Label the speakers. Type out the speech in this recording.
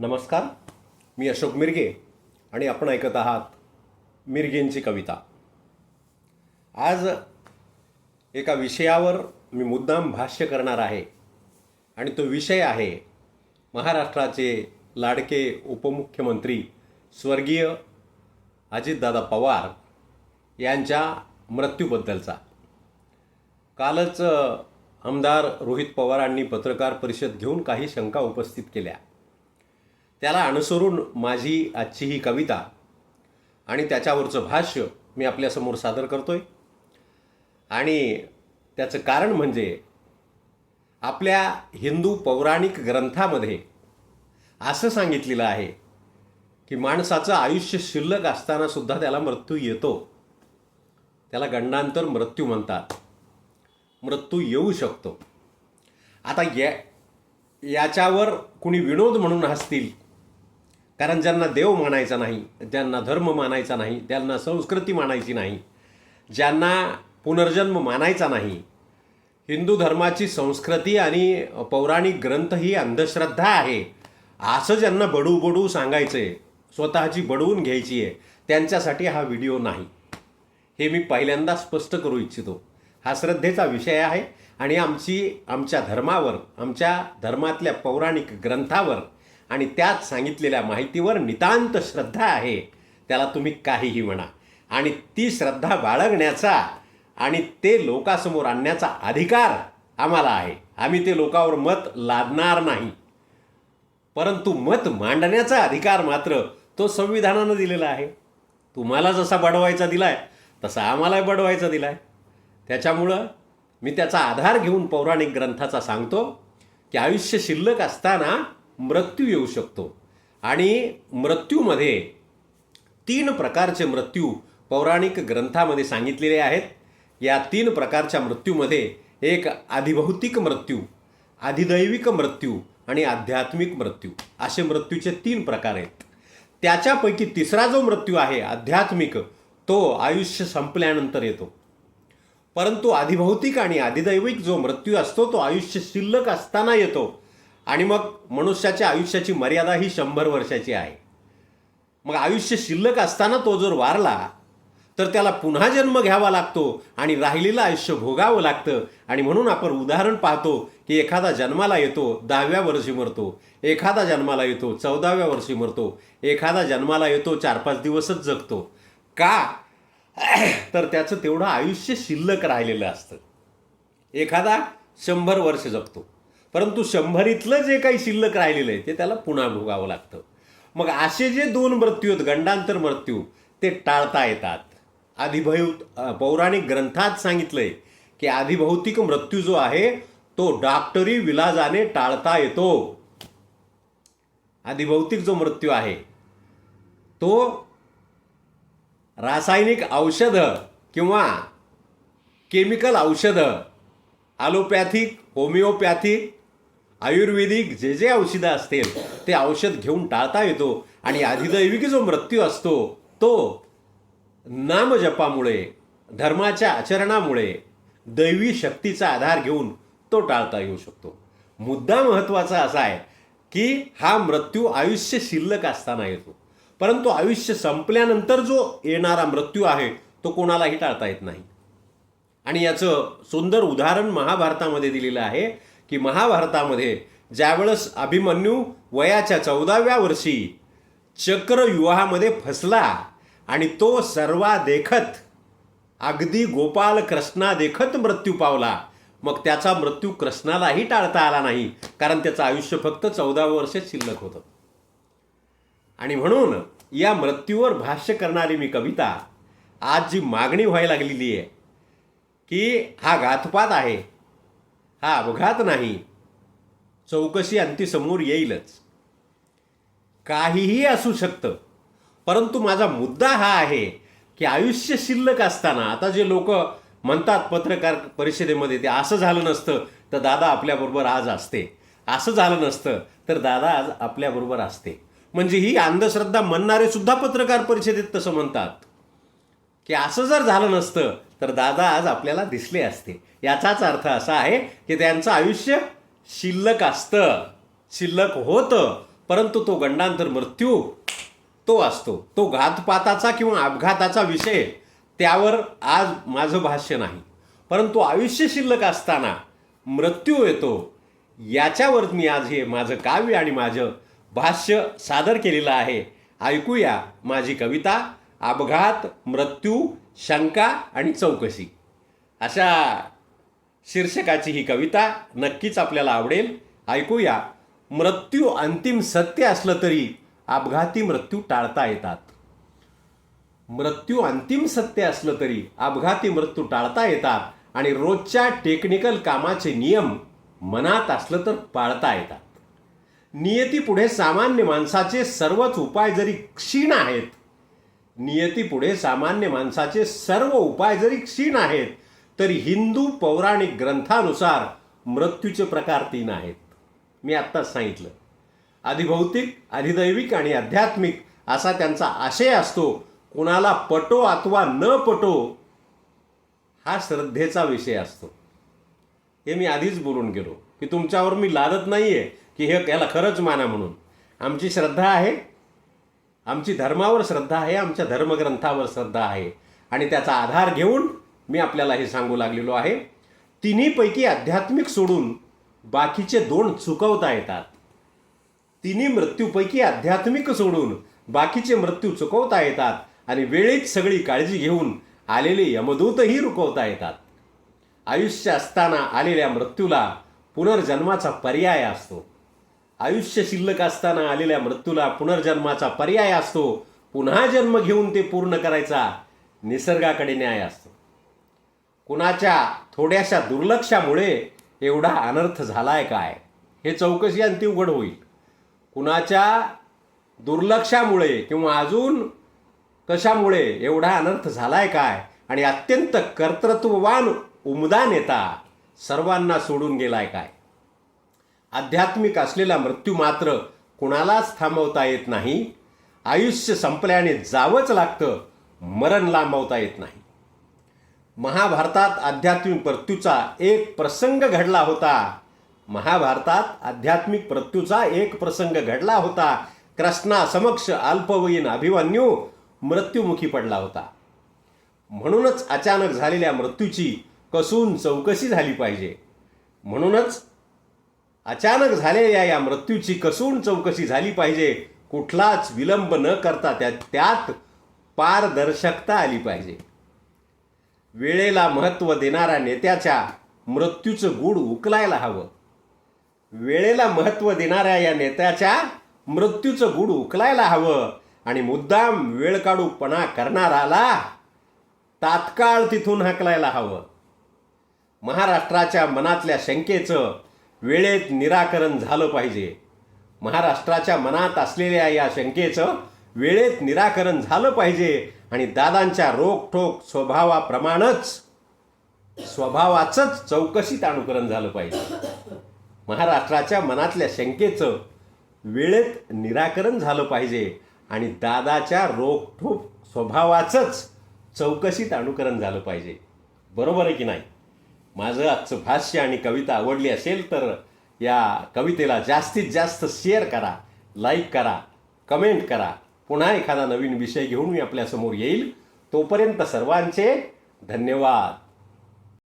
Speaker 1: नमस्कार मी अशोक मिरगे आणि आपण ऐकत आहात मिरगेंची कविता. आज एका विषयावर मी मुद्दाम भाष्य करणार आहे आणि तो विषय आहे महाराष्ट्राचे लाडके उपमुख्यमंत्री स्वर्गीय अजितदादा पवार यांच्या मृत्यूबद्दलचा. कालच आमदार रोहित पवारांनी पत्रकार परिषद घेऊन काही शंका उपस्थित केल्या. त्याला अनुसरून माझी आजची ही कविता आणि त्याच्यावरचं भाष्य मी आपल्यासमोर सादर करतो आहे आणि त्याचं कारण म्हणजे आपल्या हिंदू पौराणिक ग्रंथामध्ये असं सांगितलेलं आहे की माणसाचं आयुष्य शिल्लक असतानासुद्धा त्याला मृत्यू येतो. त्याला गंडांतर मृत्यू म्हणतात. मृत्यू येऊ शकतो. आता या याच्यावर कुणी विनोद म्हणून हसतील कारण ज्यांना देव मानायचा नाही ज्यांना धर्म मानायचा नाही त्यांना संस्कृती मानायची नाही ज्यांना पुनर्जन्म मानायचा नाही हिंदू धर्माची संस्कृती आणि पौराणिक ग्रंथ ही अंधश्रद्धा आहे. असं ज्यांना बडू बडू सांगायचं आहे स्वतःची बडवून घ्यायची आहे त्यांच्यासाठी हा व्हिडिओ नाही. हे मी पहिल्यांदा स्पष्ट करू इच्छितो. हा श्रद्धेचा विषय आहे आणि आमची आमच्या धर्मावर आमच्या धर्मातल्या पौराणिक ग्रंथावर आणि त्यात सांगितलेल्या माहितीवर नितांत श्रद्धा आहे. त्याला तुम्ही काहीही म्हणा. आणि ती श्रद्धा बाळगण्याचा आणि ते लोकासमोर आणण्याचा अधिकार आम्हाला आहे. आम्ही ते लोकावर मत लादणार नाही. परंतु मत मांडण्याचा अधिकार मात्र तो संविधानानं दिलेला आहे. तुम्हाला जसा बडवायचा दिलाय तसा आम्हालाही बडवायचा दिलाय. त्याच्यामुळं मी त्याचा आधार घेऊन पौराणिक ग्रंथाचा सांगतो की आयुष्य शिल्लक असताना मृत्यू येऊ शकतो. आणि मृत्यूमध्ये तीन प्रकारचे मृत्यू पौराणिक ग्रंथामध्ये सांगितलेले आहेत. या तीन प्रकारच्या मृत्यूमध्ये एक अधिभौतिक मृत्यू अधिदैविक मृत्यू आणि आध्यात्मिक मृत्यू. असे मृत्यूचे तीन प्रकार आहेत. त्याच्यापैकी तिसरा जो मृत्यू आहे आध्यात्मिक तो आयुष्य संपल्यानंतर येतो. परंतु अधिभौतिक आणि अधिदैविक जो मृत्यू असतो तो आयुष्य शिल्लक असताना येतो. आणि मग मनुष्याच्या आयुष्याची मर्यादा ही शंभर वर्षाची आहे. मग आयुष्य शिल्लक असताना तो जर वारला तर त्याला पुन्हा जन्म घ्यावा लागतो आणि राहिलेलं आयुष्य भोगावं लागतं. आणि म्हणून आपण उदाहरण पाहतो की एखादा जन्माला येतो दहाव्या वर्षी मरतो. एखादा जन्माला येतो चौदाव्या वर्षी मरतो. एखादा जन्माला येतो चार पाच दिवसच जगतो. का? तर त्याचं तेवढं आयुष्य शिल्लक राहिलेलं असतं. एखादा शंभर वर्ष जगतो. परंतु शंभरीतलं जे काही शिल्लक राहिलेलं आहे ते त्याला पुन्हा भोगावं लागतं. मग असे जे दोन मृत्यू आहेत गंडांतर मृत्यू ते टाळता येतात. अधिभौत पौराणिक ग्रंथात सांगितलंय की अधिभौतिक मृत्यू जो आहे तो डॉक्टरी विलाजाने टाळता येतो. अधिभौतिक जो मृत्यू आहे तो रासायनिक औषधं किंवा केमिकल औषधं ॲलोपॅथिक होमिओपॅथिक आयुर्वेदिक जे जे औषधं असतील ते औषध घेऊन टाळता येतो आणि अधिदैविक जो मृत्यू असतो तो नामजपामुळे धर्माच्या आचरणामुळे दैवी शक्तीचा आधार घेऊन तो टाळता येऊ शकतो. मुद्दा महत्त्वाचा असा आहे की हा मृत्यू आयुष्य शिल्लक असताना येतो. परंतु आयुष्य संपल्यानंतर जो येणारा मृत्यू आहे तो कोणालाही टाळता येत नाही. आणि याचं सुंदर उदाहरण महाभारतामध्ये दिलेलं आहे. की महाभारतामध्ये ज्यावेळेस अभिमन्यू वयाच्या चौदाव्या वर्षी चक्रव्यूहामध्ये फसला आणि तो सर्वा देखत अगदी गोपाल कृष्णा देखत मृत्यू पावला मग त्याचा मृत्यू कृष्णालाही टाळता आला नाही कारण त्याचं आयुष्य फक्त चौदाव्या वर्षे शिल्लक होतं. आणि म्हणून या मृत्यूवर भाष्य करणारी मी कविता आज जी मागणी व्हायला लागलेली आहे की हा घातपात आहे. हा अपघात नाही. चौकशी अंतीसमोर येईलच. काहीही असू शकतं परंतु माझा मुद्दा हा आहे की आयुष्य शिल्लक असताना आता जे लोक म्हणतात पत्रकार परिषदेमध्ये ते असं झालं नसतं तर दादा आपल्याबरोबर आज असते. असं झालं नसतं तर दादा आज आपल्याबरोबर असते. म्हणजे ही अंधश्रद्धा म्हणणारे सुद्धा पत्रकार परिषदेत तसं म्हणतात. की असं जर झालं नसतं तर दादा आज आपल्याला दिसले असते. याचाच अर्थ असा आहे की त्यांचं आयुष्य शिल्लक असतं. शिल्लक होतं. परंतु तो गंडांतर मृत्यू तो असतो. तो घातपाताचा किंवा अपघाताचा विषय. त्यावर आज माझं भाष्य नाही. परंतु आयुष्य शिल्लक असताना मृत्यू येतो. याच्यावर मी आज हे माझं काव्य आणि माझं भाष्य सादर केलेलं आहे. ऐकूया माझी कविता अपघात मृत्यू शंका आणि चौकशी. अशा शीर्षकाची ही कविता नक्कीच आपल्याला आवडेल. ऐकूया. मृत्यू अंतिम सत्य असलं तरी अपघाती मृत्यू टाळता येतात. मृत्यू अंतिम सत्य असलं तरी अपघाती मृत्यू टाळता येतात आणि रोजच्या टेक्निकल कामाचे नियम मनात असलं तर पाळता येतात. नियतीपुढे सामान्य माणसाचे सर्वच उपाय जरी क्षीण आहेत नियतीपुढे सामान्य माणसाचे सर्व उपाय जरी क्षीण आहेत तरी हिंदू पौराणिक ग्रंथानुसार मृत्यूचे प्रकार तीन आहेत. मी आत्ताच सांगितलं. अधिभौतिक अधिदैविक आणि आध्यात्मिक असा त्यांचा आशय असतो. कुणाला पटो अथवा न पटो हा श्रद्धेचा विषय असतो. हे मी आधीच बोलून गेलो की तुमच्यावर मी लादत नाही आहे की हे याला खरंच माना म्हणून. आमची श्रद्धा आहे आमची धर्मावर श्रद्धा आहे आमच्या धर्मग्रंथावर श्रद्धा आहे. आणि त्याचा आधार घेऊन मी आपल्याला हे सांगू लागलेलो आहे. तिन्हीपैकी आध्यात्मिक सोडून बाकीचे दोन चुकवता येतात. तिन्ही मृत्यूपैकी आध्यात्मिक सोडून बाकीचे मृत्यू चुकवता येतात आणि वेळीच सगळी काळजी घेऊन आलेले यमदूतही रुकवता येतात. आयुष्य असताना आलेल्या मृत्यूला पुनर्जन्माचा पर्याय असतो. आयुष्य शिल्लक असताना आलेल्या मृत्यूला पुनर्जन्माचा पर्याय असतो. पुन्हा जन्म घेऊन ते पूर्ण करायचा निसर्गाकडे न्याय असतो. कुणाच्या थोड्याशा दुर्लक्षामुळे एवढा अनर्थ झालाय काय? हे चौकशी अंती उघड होईल. कुणाच्या दुर्लक्षामुळे किंवा अजून कशामुळे एवढा अनर्थ झालाय काय? आणि अत्यंत कर्तृत्ववान उमदा नेता सर्वांना सोडून गेलाय काय? आध्यात्मिक असलेला मृत्यू मात्र कुणालाच थांबवता येत नाही. आयुष्य संपल्याने जावंच लागतं मरण लांबवता येत नाही. महाभारतात आध्यात्मिक मृत्यूचा एक प्रसंग घडला होता. महाभारतात आध्यात्मिक मृत्यूचा एक प्रसंग घडला होता. कृष्णा समक्ष अल्पवयीन अभिमन्यू मृत्युमुखी पडला होता. म्हणूनच अचानक झालेल्या मृत्यूची कसून चौकशी झाली पाहिजे. म्हणूनच अचानक झालेल्या या मृत्यूची कसून चौकशी झाली पाहिजे कुठलाच विलंब न करता त्या त्यात पारदर्शकता आली पाहिजे. वेळेला महत्त्व देणाऱ्या नेत्याच्या मृत्यूचं गूढ उकलायला हवं. वेळेला महत्त्व देणाऱ्या या नेत्याच्या मृत्यूचं गूढ उकलायला हवं आणि मुद्दाम वेळ काढूपणा करणाराला तात्काळ तिथून हकलायला हवं. महाराष्ट्राच्या मनातल्या शंकेचं वेळेत निराकरण झालं पाहिजे. महाराष्ट्राच्या मनात असलेल्या या शंकेचं वेळेत निराकरण झालं पाहिजे आणि दादांच्या रोखठोक स्वभावाप्रमाणेच स्वभावाचंच चौकशीत अनुकरण झालं पाहिजे. महाराष्ट्राच्या मनातल्या शंकेचं वेळेत निराकरण झालं पाहिजे आणि दादाच्या रोखठोक स्वभावाचंच चौकशीत अनुकरण झालं पाहिजे. बरोबर आहे की नाही? माझं आजचं भाष्य आणि कविता आवडली असेल तर या कवितेला जास्तीत जास्त शेअर करा लाईक करा कमेंट करा. पुन्हा एखादा नवीन विषय घेऊन मी आपल्यासमोर येईल. तोपर्यंत सर्वांचे धन्यवाद.